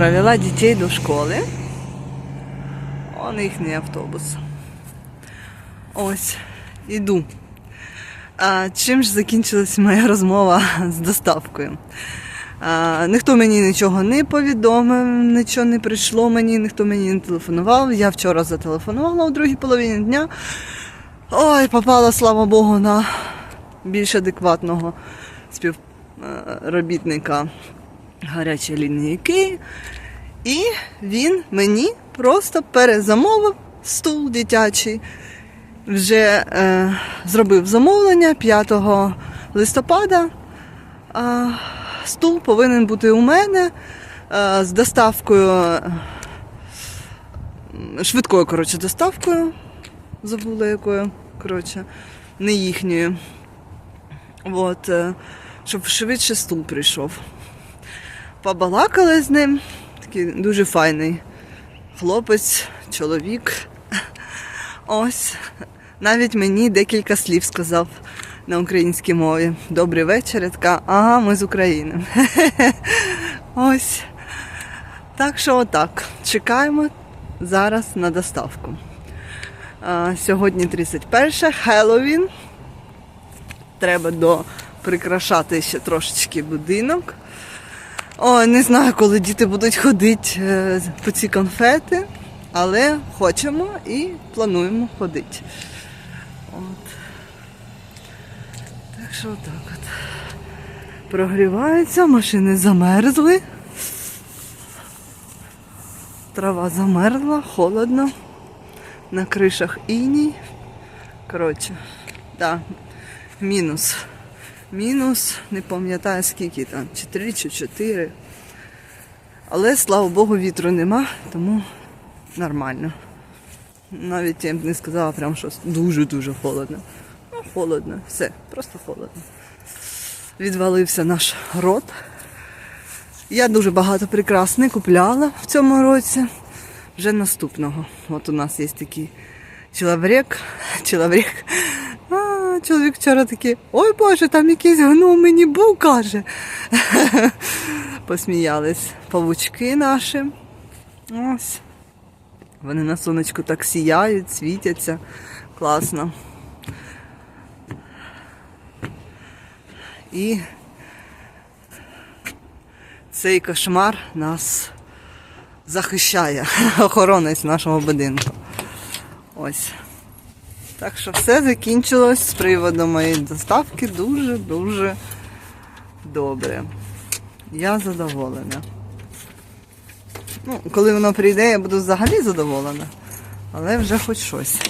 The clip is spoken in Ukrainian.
Провела дітей до школи. Он їхній автобус. Ось, іду. А, чим ж закінчилась моя розмова з доставкою? А, ніхто мені нічого не повідомив, нічого не прийшло мені, ніхто мені не телефонував. Я вчора зателефонувала у другій половині дня. Ой, попала, слава Богу, на більш адекватного співробітника гарячої лінії Київ. І він мені просто перезамовив стул дитячий. Вже е, зробив замовлення 5 листопада. А, стул повинен бути у мене е, з доставкою, е, швидкою коротше, доставкою. Забула якою, коротше, не їхньою. От, е, щоб швидше стул прийшов. Побалакали з ним. Такий дуже файний хлопець, чоловік. Ось. Навіть мені декілька слів сказав на українській мові. Добрий вечір. Я така, ага, ми з України. Ось. Так що отак. Чекаємо зараз на доставку. А, сьогодні 31 Хеллоуін. Треба до прикрашати ще трошечки будинок. Ой, не знаю, коли діти будуть ходити е, по ці конфети, але хочемо і плануємо ходити. От. Так що отак от. Прогрівається, машини замерзли. Трава замерзла, холодно. На кришах іній. Коротше, да, мінус. Мінус, не пам'ятаю скільки там, чи три, чи чотири. Але слава Богу, вітру нема, тому нормально. Навіть я б не сказала, прям що дуже-дуже холодно. Ну, холодно, все, просто холодно. Відвалився наш рот. Я дуже багато прикрас не купляла в цьому році. Вже наступного. От у нас є такий чоловік. Чоловік. Чоловік вчора такий, ой Боже, там якийсь гном мені був, каже. Посміялись павучки наші. Ось. Вони на сонечку так сіяють, світяться. Класно. І цей кошмар нас захищає, охоронець нашого будинку. Ось. Так що все закінчилось з приводу моєї доставки дуже-дуже добре. Я задоволена. Ну, коли воно прийде, я буду взагалі задоволена. Але вже хоч щось.